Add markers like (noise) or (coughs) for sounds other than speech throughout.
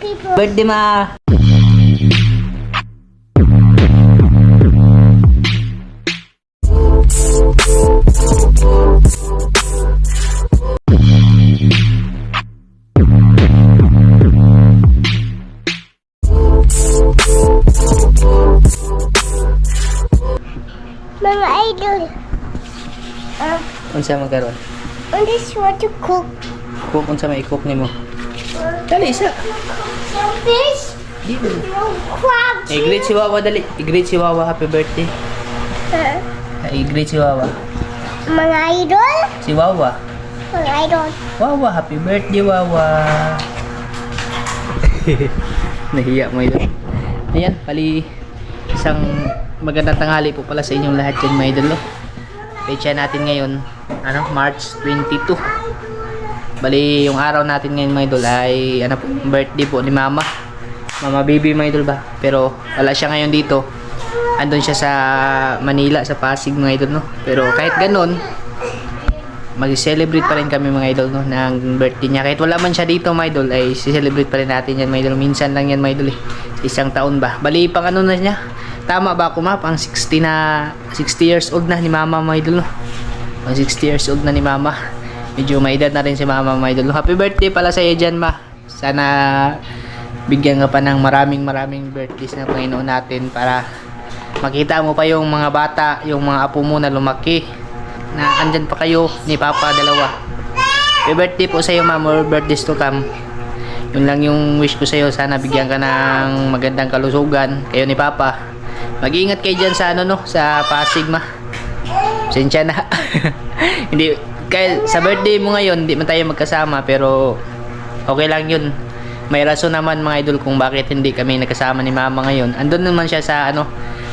people. Birthday ma! Mga idol. Uh, Unsa magkaroon? I just want to cook Cook unsa may i-cook nimo. Dali isa. fish. Di ba? No crabs. I-greet si Wawa dali. I-greet si Wawa happy birthday. Uh, I-greet si Wawa. mga idol. Si Wawa. Mga idol. Wawa, happy birthday Wawa. (laughs) Nahiya mo ito. Ayan, pali isang magandang tanghali po pala sa inyong lahat dyan mga idol. No? Pecha natin ngayon, ano, March 22. Bali, yung araw natin ngayon mga idol ay ano birthday po ni Mama. Mama baby mga idol ba? Pero wala siya ngayon dito. Andun siya sa Manila, sa Pasig mga idol no. Pero kahit ganun, mag-celebrate pa rin kami mga idol no ng birthday niya. Kahit wala man siya dito mga idol ay celebrate pa rin natin yan mga idol. Minsan lang yan mga idol eh. Isang taon ba? Bali pang ano na niya? Tama ba ako ma? Pang 60 na 60 years old na ni mama mga idol no. Pang 60 years old na ni mama. Medyo may edad na rin si mama mga idol. Happy birthday pala sa iyo dyan ma. Sana bigyan ka pa ng maraming maraming birthdays na Panginoon natin para makita mo pa yung mga bata, yung mga apo mo na lumaki na andyan pa kayo ni Papa dalawa. Happy birthday po sa iyo, ma'am. More birthdays to come. Yun lang yung wish ko sa iyo. Sana bigyan ka ng magandang kalusugan. Kayo ni Papa. Mag-iingat kayo dyan sa ano no, sa Pasig ma. Sensya na. (laughs) hindi, kaya sa birthday mo ngayon, hindi man tayo magkasama pero okay lang yun. May rason naman mga idol kung bakit hindi kami nagkasama ni mama ngayon. Andun naman siya sa ano,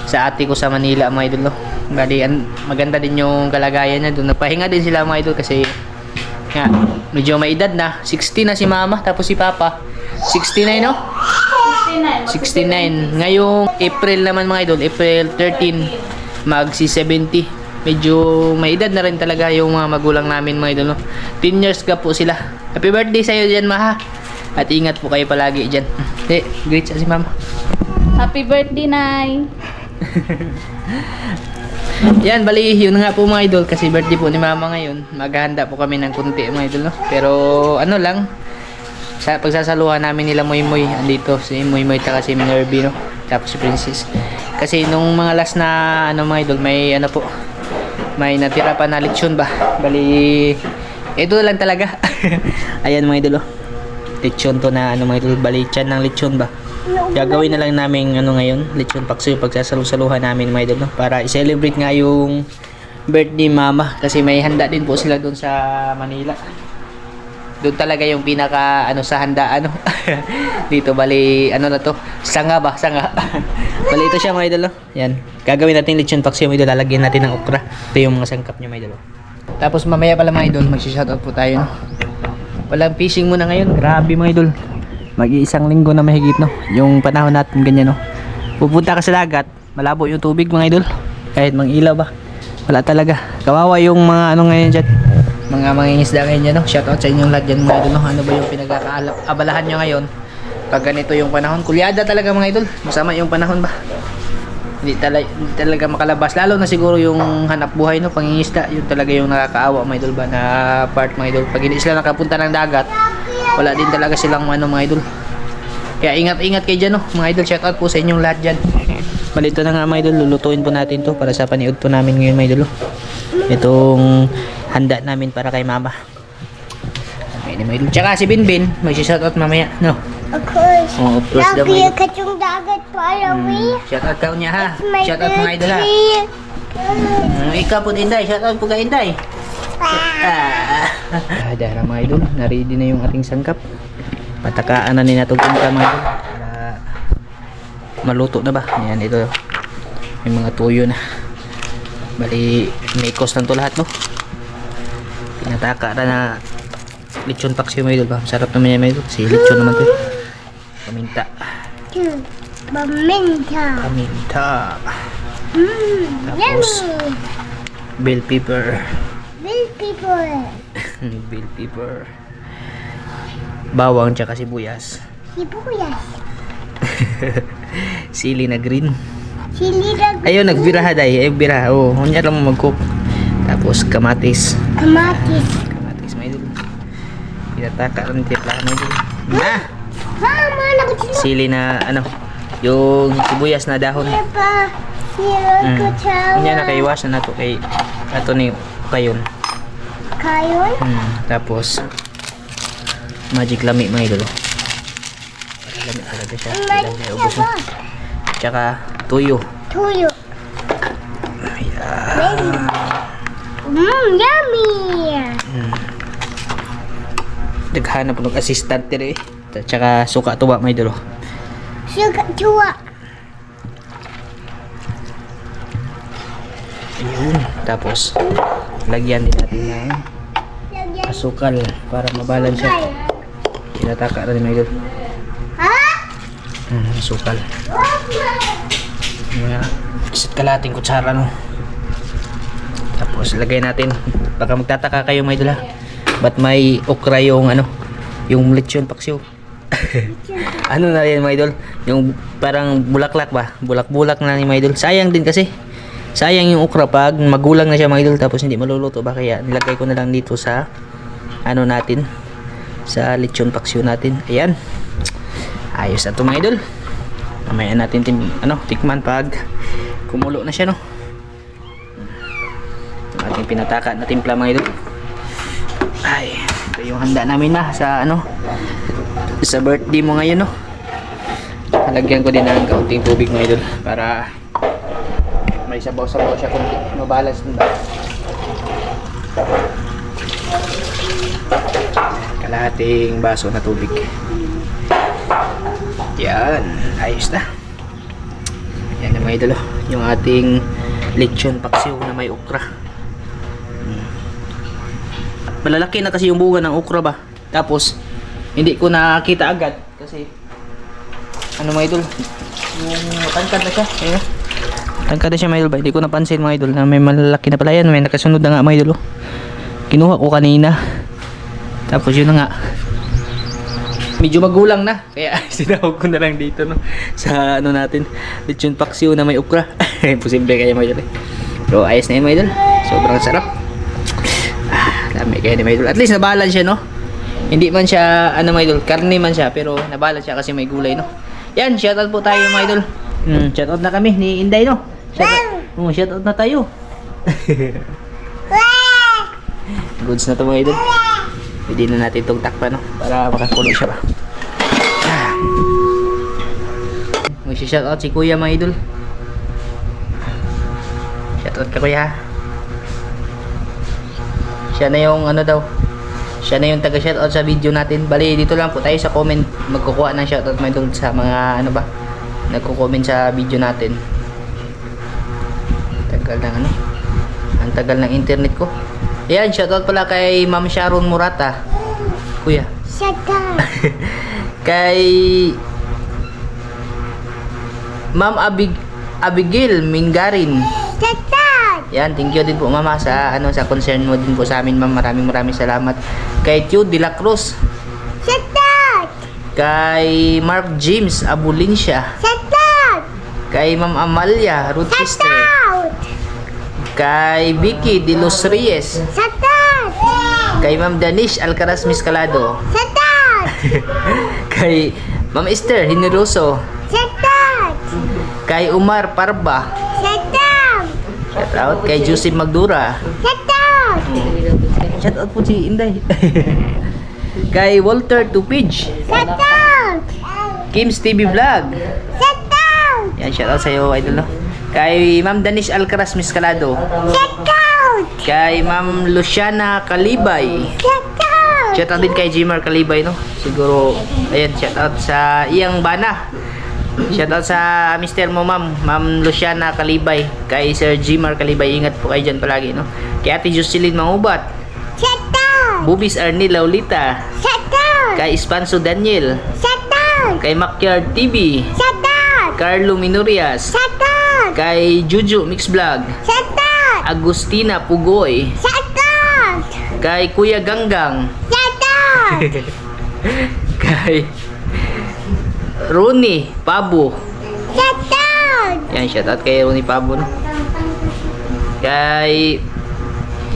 sa ate ko sa Manila mga idol. No? Bali, an- maganda din yung kalagayan niya doon. Napahinga din sila mga idol kasi nga, medyo may edad na. 60 na si mama, tapos si papa. 69 no? 69. Ngayong April naman mga idol, April 13, magsi 70. Medyo may edad na rin talaga yung mga magulang namin mga idol. No? 10 years ka po sila. Happy birthday sa'yo dyan, Maha. At ingat po kayo palagi dyan. (laughs) Eh, siya si Mama. Happy birthday, Nay! (laughs) Yan, bali, yun nga po mga idol. Kasi birthday po ni Mama ngayon. Maghahanda po kami ng kunti mga idol. No? Pero ano lang, sa pagsasaluhan namin nila Moy Moy andito si Moy Moy taka si Minervy no tapos si Princess kasi nung mga last na ano mga idol may ano po may natira pa na lechon ba bali ito lang talaga (laughs) ayan mga idol oh. lechon to na ano mga idol bali chan ng lechon ba gagawin na lang namin ano ngayon lechon pakso yung pagsasalusaluhan namin mga idol no? para i-celebrate nga yung birthday mama kasi may handa din po sila doon sa Manila doon talaga yung pinaka ano sa handa ano. (laughs) Dito bali ano na to? Sanga ba? Sanga. (laughs) Bali ito siya mga idol no? yan. Gagawin natin lechon paksiw mga idol. Lalagyan natin ng okra. Ito yung mga sangkap niya mga idol oh. tapos mamaya pala mga idol magsi-shoutout po tayo no? Walang fishing muna ngayon. Grabe mga idol. Mag-iisang linggo na mahigit no? Yung panahon natin ganyan no? Pupunta ka sa dagat. Malabo yung tubig mga idol. Kahit mang ilaw ba. Wala talaga. Kawawa yung mga ano ngayon dyan mga mangingisda ngayon no? Shoutout sa inyong lahat dyan mga no? Ano ba yung pinagkakaabalahan nyo ngayon? Pag ganito yung panahon kulyada talaga mga idol. Masama yung panahon ba? Hindi, tala, hindi talaga makalabas. Lalo na siguro yung hanap buhay no? Pangingisda yun talaga yung nakakaawa mga idol ba? Na part mga idol. Pag hindi sila nakapunta ng dagat wala din talaga silang ano mga idol. Kaya ingat-ingat kayo dyan no? Mga idol shoutout po sa inyong lahat dyan. Balito na nga mga idol. Lulutuin po natin to para sa paniod po namin ngayon mga idol itong handa namin para kay mama Ayan, mga idol tsaka si Binbin may shoutout mamaya no Of course. oh, of course daw Lagi idol ka yung dagat para we. shoutout ka niya ha My shoutout mga idol ha. Mm, ikaw po Inday, shoutout po kay Inday. (laughs) Ah. Dara mga idol, na-ready na yung ating sangkap. Patakaan na ni natong kumpa mga idol. Para maluto na ba? Ayan, ito. May mga tuyo na. Bali, may cost lang to lahat, no? Pinataka na na lechon paksiw mga idol ba? Sarap naman yan idol. Si lechon naman to. Paminta. Paminta. Paminta. Mmm. Tapos- Yummy. Bell pepper. Big people. (laughs) bell pepper bawang tsaka sibuyas Sibuyas. (laughs) Sili na green. Sili na Ayun, nagbiraha day. Ay, bira. Oo, oh, hunya lang mo mag-cook. Tapos, kamatis. kamatis. Kamatis, may idol. Pinataka rin tiplahan, may idol. Na! Sili na, ano, yung sibuyas na dahon. Mm. ko tawa. Hunya na nato kay ato ni kayon. Kayon? Hmm, tapos, magic lami, mga idol. Lami talaga siya. Siya ubos mo. ba? Tsaka, tuyo. Tuyo. Ayan. Mmm, yummy. Naghanap ng assistant dire. Tsaka suka tuwa may dulo. Sugar tuwa. Ayun. Tapos lagyan din natin ng asukal para mabalance siya. Tinataka rin may dulo. Hmm, asukal. Mga isa't kalating kutsara no. Tapos lagay natin. Baka magtataka kayo may dula. Ba't may okra yung ano? Yung lechon paksiw. (laughs) ano na yan mga idol? Yung parang bulaklak ba? Bulak-bulak na ni mga idol. Sayang din kasi. Sayang yung okra pag magulang na siya mga idol tapos hindi maluluto ba kaya nilagay ko na lang dito sa ano natin sa lechon paksiw natin. Ayan. Ayos na to mga idol. Mamaya natin tim, ano, tikman pag kumulo na siya no. Ating pinataka na timpla mga idol. Ay, ito yung handa namin na sa ano sa birthday mo ngayon no. Halagyan ko din ng kaunting tubig mga idol para may sabaw-sabaw siya kunti. Mabalance ba? Kalahating baso na tubig. Yan, ayos na. Yan na mga idol, oh. yung ating lechon paksiw na may okra. Malalaki na kasi yung bunga ng okra ba? Tapos, hindi ko nakita agad kasi ano mga idol, yung matangkad na siya. Ayun. Tangkad na siya mga idol ba? Hindi ko napansin mga idol na may malalaki na pala yan. May nakasunod na nga mga idol. oh. Kinuha ko kanina. Tapos yun na nga. Medyo magulang na. Kaya (laughs) sinahog ko na lang dito no. Sa ano natin. Lechon paksiw na may okra. (laughs) Imposible kaya mga idol eh. Pero ayos na yun mga idol. Sobrang sarap. Dami kaya ni mga idol. At least nabalance siya no. Hindi man siya ano mga idol. Karne man siya. Pero nabalance siya kasi may gulay no. Yan, shoutout po tayo mga idol. Hmm, shoutout na kami ni Inday no. Shoutout, oh, shoutout na tayo. (laughs) Goods na to mga idol. Pwede na natin itong takpan no? para makakulo siya ba. Ah. May shoutout si kuya mga idol. Shoutout ka kuya. Siya na yung ano daw. Siya na yung taga shoutout sa video natin. Bali dito lang po tayo sa comment magkukuha ng shoutout mga idol sa mga ano ba nagko-comment sa video natin. Tagal ng ano. Ang tagal ng internet ko. Ayan, shoutout pala kay Ma'am Sharon Murata. Kuya. Shut up. (laughs) Kay Ma'am Abig Abigail Mingarin. Shut up. Yan, thank you din po mama sa ano sa concern mo din po sa amin ma'am. Maraming maraming salamat. Kay Tio De La Cruz, Shut up. kay Mark James Abulincia, Shut up. kay Ma'am Amalia Shut Rochester, out. kay Vicky De Los Reyes, Shut up. kay Ma'am Danish Alcaraz Miscalado, Shut up. (laughs) kay Ma'am Esther Hineroso, Shut up. kay Umar Parba. Shout out kay Joseph Magdura, Shut up. shout out po si Inday, (laughs) kay Walter Tupij, Shut up. Kim's TV Vlog, Shut up. yan shout out sa iyo idol no? kay Ma'am Danish Alcaraz Miscalado, Shut out. kay Ma'am Luciana Kalibay, Shut out. shout out din kay Jimar Kalibay no, siguro ayan shout out sa iyang bana, shout out sa mister mo ma'am, Ma'am Luciana Kalibay, kay Sir Jimar Kalibay, ingat po kayo dyan palagi no, kay Ate Jocelyn Mangubat, Shut up. Bubis Arnie Laulita, Shut up. kay Ispanso Daniel, Shut up. kay Makyard TV, Shut up. Carlo Minurias, Shut up. kay Juju Mix Vlog, Shut up. Agustina Pugoy, Shut up. kay Kuya Ganggang, Shut up. (laughs) kay Rooney Pabo. Shout out. Yan, shoutout kay Rooney Pabo, no? Kay...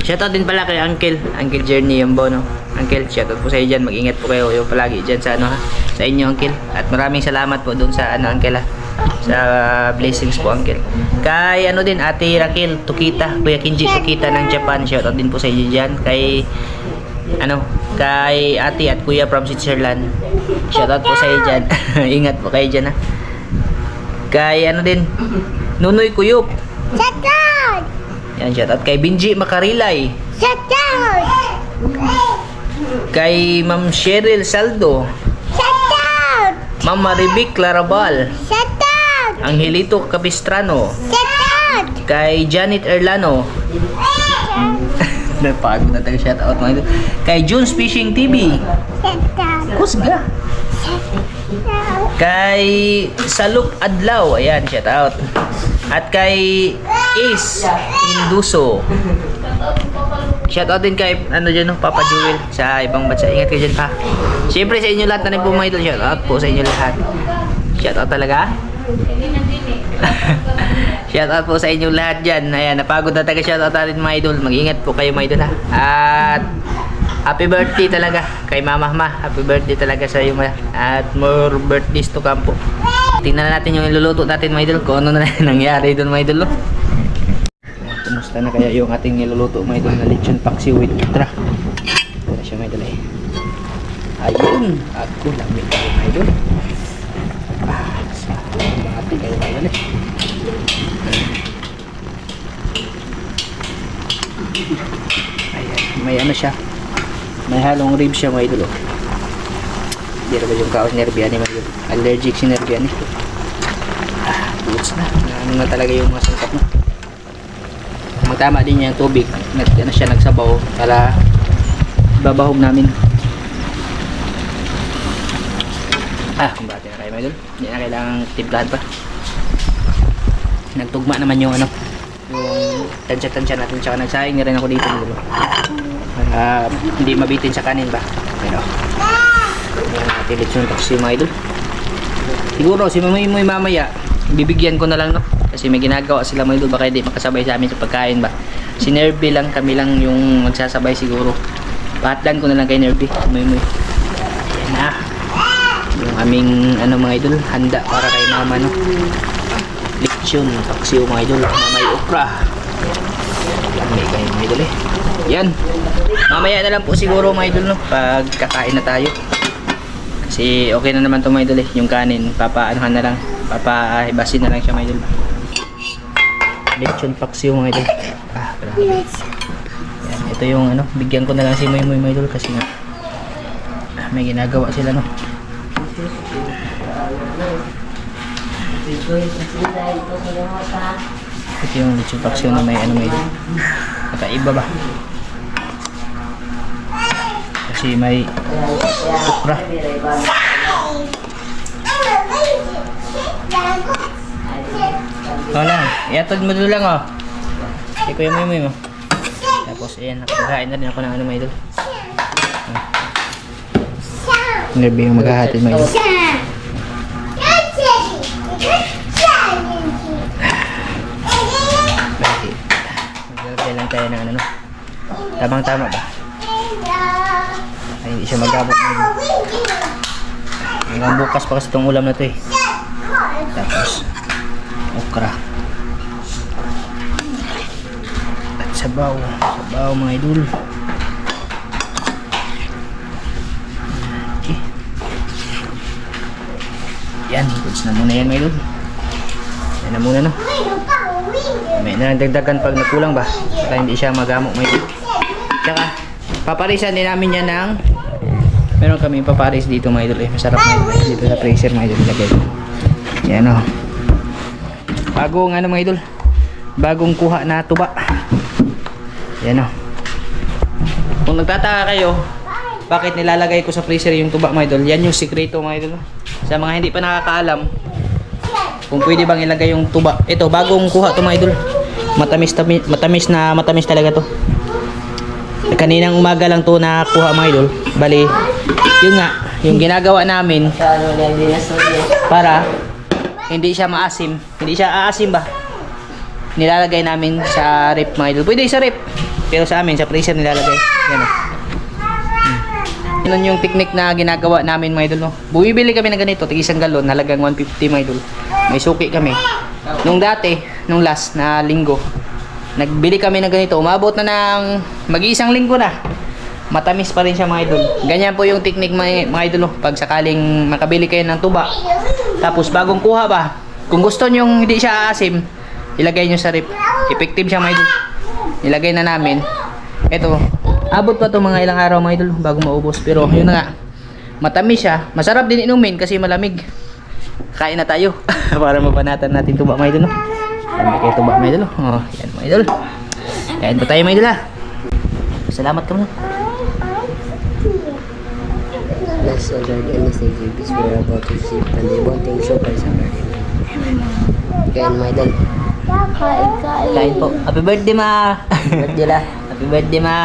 Shoutout din pala kay Uncle. Uncle Journey Yambo, no? Uncle, shoutout po sa iyo dyan. Mag-ingat po kayo yung palagi dyan sa ano ha. Sa inyo, Uncle. At maraming salamat po doon sa ano, Uncle ha. Sa blessings po, Uncle. Kay ano din, Ate Raquel Tukita. Kuya Kinji Tukita ng Japan. Shoutout din po sa inyo dyan. Kay ano, kay ate at kuya from Switzerland. Shoutout po sa iyo dyan. (laughs) Ingat po kayo dyan ha. Kay ano din, Nunoy Kuyop. Shout out. Yan, shoutout kay Binji Makarilay. Shout out. Kay Ma'am Cheryl Saldo. Shout out. Ma'am Maribik Clarabal. Shout out. Angelito Capistrano. Shout out. Kay Janet Erlano. Napagod na tayo shoutout mga ito. Kay Junes Fishing TV. Kusga. Kay Salup Adlaw. Ayan, shoutout. At kay Ace Induso. Shoutout din kay ano dyan, no, Papa Jewel sa ibang bansa. Ingat kayo dyan pa. Siyempre sa inyo lahat na rin po mga idol. Shoutout po sa inyo lahat. Shoutout talaga. (laughs) shoutout po sa inyo lahat dyan. Ayan, napagod na taga shoutout natin mga idol. Mag-ingat po kayo mga idol ha. At happy birthday talaga kay Mama Ma. Happy birthday talaga sa iyo ma. At more birthdays to come po. Tingnan na natin yung iluluto natin mga idol. Kung ano na (laughs) nangyari doon mga idol. No? Kumusta na kaya yung ating niluluto mga idol na lechon paksiw with tra. Wala siya mga idol eh. Ayun, ako kayo mga idol. Eh. Ayan, may ano siya. May halong rib siya mga idol oh. Hindi ba yung kaos nervyan eh mga idol. Allergic si eh. Ah, buts na. Ano na talaga yung mga sangkap mo. Magtama din niya yung tubig. Nag, ano siya nagsabaw para babahog namin. Ah, kumbate na kayo mga idol. Hindi na kailangang timplahan pa. Nagtugma naman yung ano, yung tansya-tansya natin. Tsaka nagsaing na rin ako dito idol. Para hindi mabitin sa kanin ba. Pero, yan natin lechon tapos yung mga idol. Siguro si Mamay Moy mamaya, bibigyan ko na lang no. Kasi may ginagawa sila mga idol, baka hindi makasabay sa amin sa pagkain ba. Si Nerby lang, kami lang yung magsasabay siguro. Pahatlan ko na lang kay Nerby, Moy Moy. Yan na. Yung aming ano mga idol, handa para kay mama no. Lechon, paksiw mga idol, may okra. May kayo mga idol eh. Yan. Mamaya na lang po siguro mga idol no, pag kakain na tayo. Kasi okay na naman to mga idol eh. Yung kanin, papaanuhan na lang. Papahibasin na lang siya mga idol. Lechon paksiw mga idol. Ah, grabe. Yan, ito yung ano, bigyan ko na lang si Moy Moy idol kasi nga ah, may ginagawa sila no. Ito yung lechon paksiw na may ano mga idol. Kakaiba ba? Kasi may okra. Ito lang. Iatod mo doon lang oh. Hindi ko yung may mo. Tapos ayan, nakakain na rin ako ng ano may idol. Nerby yung maghahatid may idol. Tayo ng ano no. Tamang tama ba? Ay, hindi siya magabot idol. Hanggang bukas pa kasi itong ulam na to eh. Tapos, okra. At sabaw. Sabaw mga idol. Okay. Yan, goods na muna yan mga idol. Yan na muna no. May nandagdagan pag nagkulang ba? Para hindi siya magamok mga idol. Tsaka, paparisan din namin yan ng meron kami paparis dito mga idol eh. Masarap mga idol. Dito sa freezer mga idol. Ilagay. Yan o. Bagong ano mga idol. Bagong kuha na tuba. Yan o. Kung nagtataka kayo, bakit nilalagay ko sa freezer yung tuba mga idol? Yan yung sikreto mga idol. Sa mga hindi pa nakakaalam, kung pwede bang ilagay yung tuba. Ito, bagong kuha to mga idol. Matamis, tami- matamis na matamis talaga to. Kaninang umaga lang to na kuha mga idol. Bali, yun nga, yung ginagawa namin para hindi siya maasim. Hindi siya aasim ba? Nilalagay namin sa rip mga idol. Pwede sa rip. Pero sa amin, sa freezer nilalagay. Yan o. Yun yung technique na ginagawa namin mga idol. No? Bumibili kami ng ganito, tig isang galon, halagang 150 mga idol. May suki kami. Nung dati, nung last na linggo, nagbili kami ng ganito. Umabot na ng mag-iisang linggo na. Matamis pa rin siya mga idol. Ganyan po yung technique mga, mga idol. no? Pag sakaling makabili kayo ng tuba, tapos bagong kuha ba, kung gusto nyo hindi siya aasim, ilagay nyo sa rip. Effective siya mga idol. Ilagay na namin. Ito, abot pa to mga ilang araw mga idol bago maubos. Pero yun na nga, matamis siya. Masarap din inumin kasi malamig. Kain na tayo para mapanatan natin tuba mga idol. No? Kami kayo tuba mga idol. Oh, yan mga idol. Kain pa tayo mga idol ha. Salamat ka muna. Let's already in the JBs we're about to receive and they wanting surprise already. Kain my dad. Kain, kain. Kain po. Happy birthday ma. Birthday la. Happy birthday ma.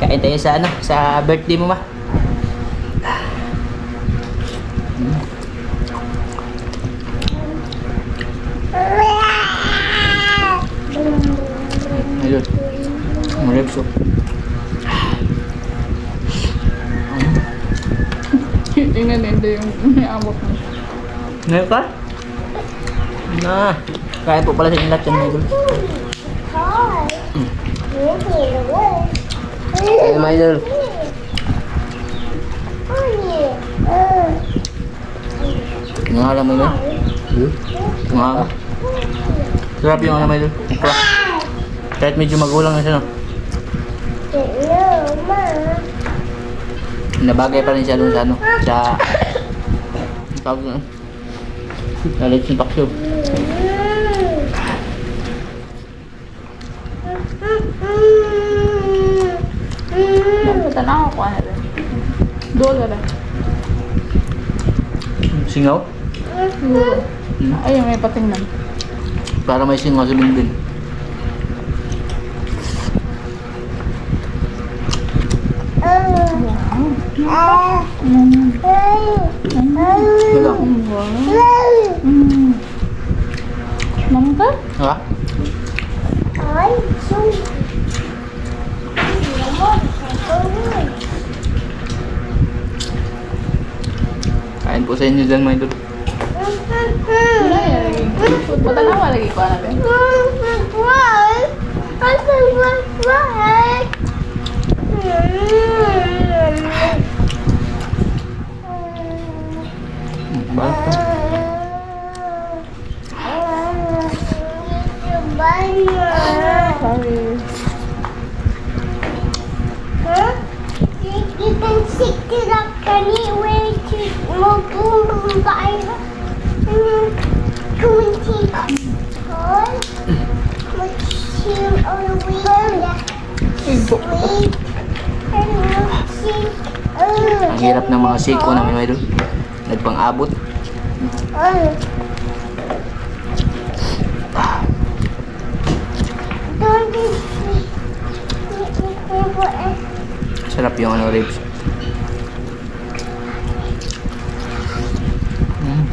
Kain tayo sa ano, sa birthday mo ma. Ayun. Ang ribs oh. Tingnan hindi yung amok mo. Ngayon ka? Na. Kaya po pala sa inyo lahat yan, Idol. Kain my dad. Nga alam mo yun? Hmm? Nga. Sarap yung alam mo yun. Okra. Kahit medyo magulang na siya, no? Nabagay pa rin siya dun sa ano, sa... Tawag na. Sa lechon paksyo. Punta na ako, ano rin. Dola rin. Singaw? Ayun, may patingnan. Para may singaw sa din. Wala. Mm. Mama ka? Ha? Kain po sa inyo dyan, mga idol. Wala lagi. Punta na ako lagi ko, ano rin. Bakit? Sorry. You can see oh Ang hirap ng mga siko namin, idol. Nagpang-abot. Sarap yung ano, ribs. Mm.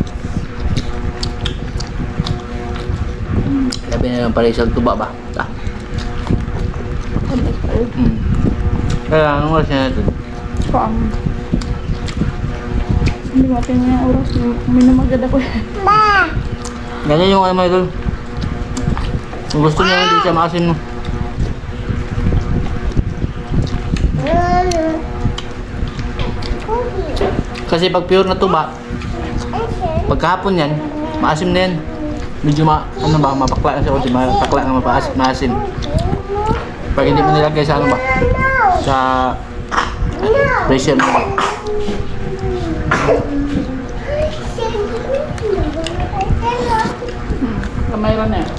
Sabi na lang pala isang tuba ba? Ah. Mm. Kaya anong oras na natin? Pang. Hindi mo yung oras. May namagad ako. Ma Ganyan yung ano, mga idol. Kung gusto niya, hindi siya maasin mo. Kasi pag pure na tuba, pagkahapon yan, maasim na yan. Medyo ma, ano ba, mapakla na siya kasi matakla na mapaas, maasim. Pag hindi mo nilagay sa ano ba, sa pressure mo. mayroon na eh.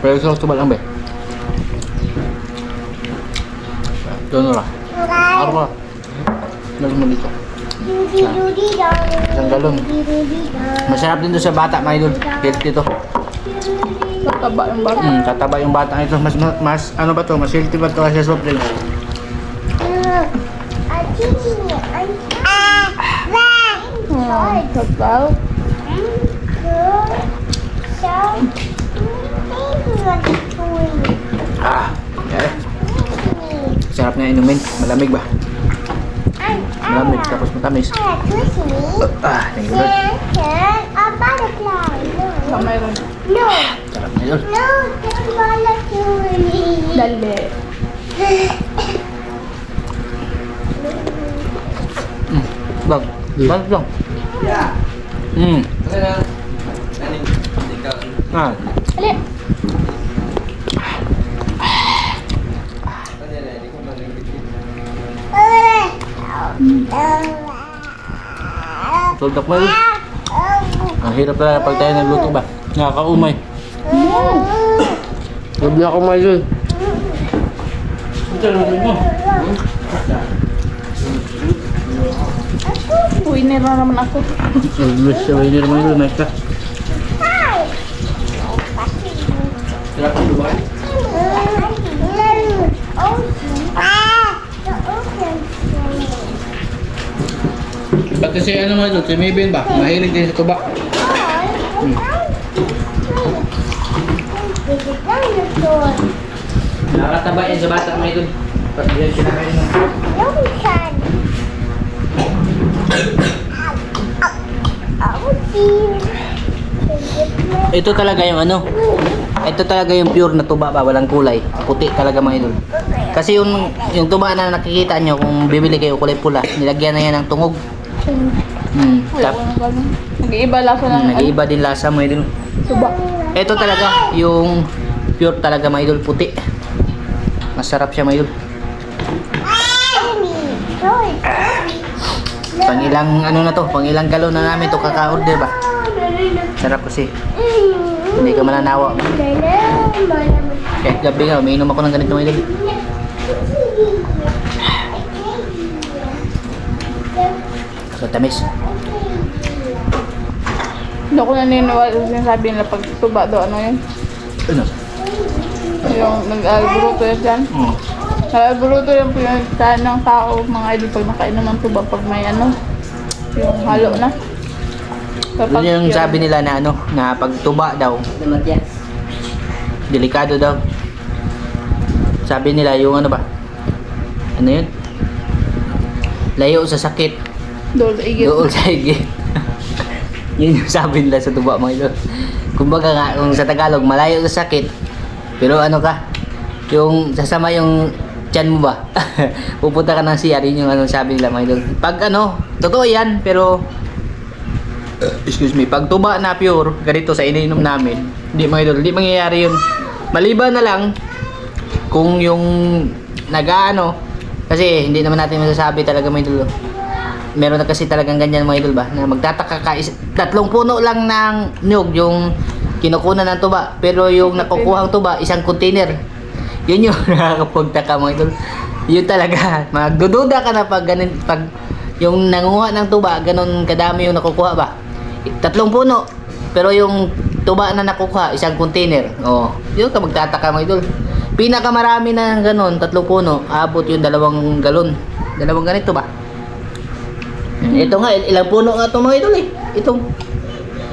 Pero gusto ko tubal ang be. Doon na. Ako ba? Lalo mo dito. Isang galon. Masarap din doon sa bata, mga idol. Healthy to. Tataba yung bata. Hmm, tataba yung bata ito. Mas, mas, ano ba to? Mas healthy ba to kasi soft drink? Ah, hmm, Tatlong. Ah, okay. Sarap na inumin. Malamig ba? Malamig tapos matamis. Ah, thank you Lord. A butterfly. Sa No. mayroon. No. Sarap na yun. No. That's molecule. Dali. Bang, bang, bang. Hmm. Ah, Ali. tuldak mo. Ang hirap pala pag tayo nagluto ba? Nakakaumay. Sabi ako may yun. Ito, sabi mo. Winner na naman ako. Niyo naman yun, Mike. Sarap ito ba? Pati si ano mga yun, si Maybin ba? Mahilig din sa tuba. Nakataba yan sa bata mga yun. Pag yan kinakain mo. Ito talaga yung ano. Ito talaga yung pure na tuba ba, walang kulay. Puti talaga mga idol. Kasi yung yung tuba na nakikita nyo kung bibili kayo kulay pula, nilagyan na yan ng tungog. Hmm. Tap. Nag-iiba lasa ng nag-iiba din lasa mga idol. tuba. Ito talaga yung pure talaga mga idol, puti. Masarap siya mga idol. Pang ilang ano na to, pang ilang galon na namin to kaka-order ba? Sarap kasi. Hindi ka mananawa. Kahit gabi nga, umiinom ako ng ganito mga idol. So, tamis. Hindi ako naniniwala sa sinasabi nila pag tuba daw ano yun. Ano? Yung nag-alburuto yan dyan. Mm. Nag-alburuto yung pinagkaan ng tao mga idol pag nakainom ng tuba pag may ano. Yung halo na. Kapag Yun yung sabi nila na ano, na pag tuba daw, delikado daw. Sabi nila yung ano ba? Ano yun? Layo sa sakit, Doon sa igit. doon sa higit. (laughs) yun yung sabi nila sa tuba mga idol. Kumbaga nga, kung sa Tagalog, malayo sa sakit, pero ano ka, yung sasama yung tiyan mo ba? (laughs) Pupunta ka ng CR, yun yung ano sabi nila mga idol. Pag ano, totoo yan, pero (coughs) excuse me, pag tuba na pure, ganito sa ininom namin, hindi mga idol, hindi mangyayari yun. Maliban na lang, kung yung nag-ano, kasi hindi naman natin masasabi talaga mga idol. Meron na kasi talagang ganyan mga idol ba, na magtataka ka, is- tatlong puno lang ng nyug, yung kinukunan ng tuba, pero yung nakukuhang tuba, isang container. Yun yung (laughs) nakakapagtaka mga idol. Yun talaga, (laughs) magdududa ka na pag ganun, pag yung nanguha ng tuba, ganun kadami yung nakukuha ba? Tatlong puno. Pero yung tuba na nakukuha, isang container. Oh, yun ka magtataka mga idol. Pinakamarami na ganun, tatlong puno, abot yung dalawang galon. Dalawang ganito ba? Ito nga, il- ilang puno nga ito mga idol eh. Itong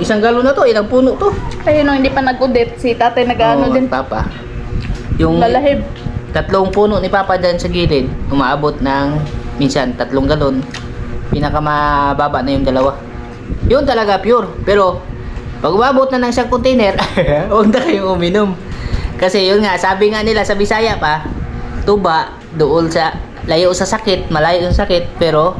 isang galon na to, ilang puno to. Kaya nung hindi pa nag-udit, si tatay nag-ano Oo, din. Papa. Yung Lalahib. tatlong puno ni Papa dyan sa gilid, umaabot ng minsan tatlong galon. Pinakamababa na yung dalawa. Yun talaga pure. Pero pag umabot na ng isang container, (laughs) huwag na kayong uminom. Kasi yun nga, sabi nga nila sa Bisaya pa, tuba, dool sa, layo sa sakit, malayo sa sakit, pero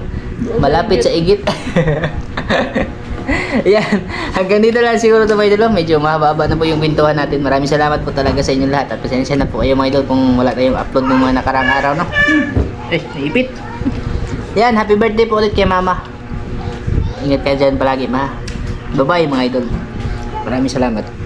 malapit sa igit. (laughs) (laughs) Yan. Hanggang dito lang siguro ito mga idol. Medyo mahaba na po yung kwentuhan natin. Maraming salamat po talaga sa inyo lahat. At pasensya na po kayo mga idol kung wala tayong upload ng mga nakarang araw. No? Eh, naipit. Yan. Happy birthday po ulit kay mama. Ingat ka dyan palagi ma. Bye bye mga idol. Maraming salamat.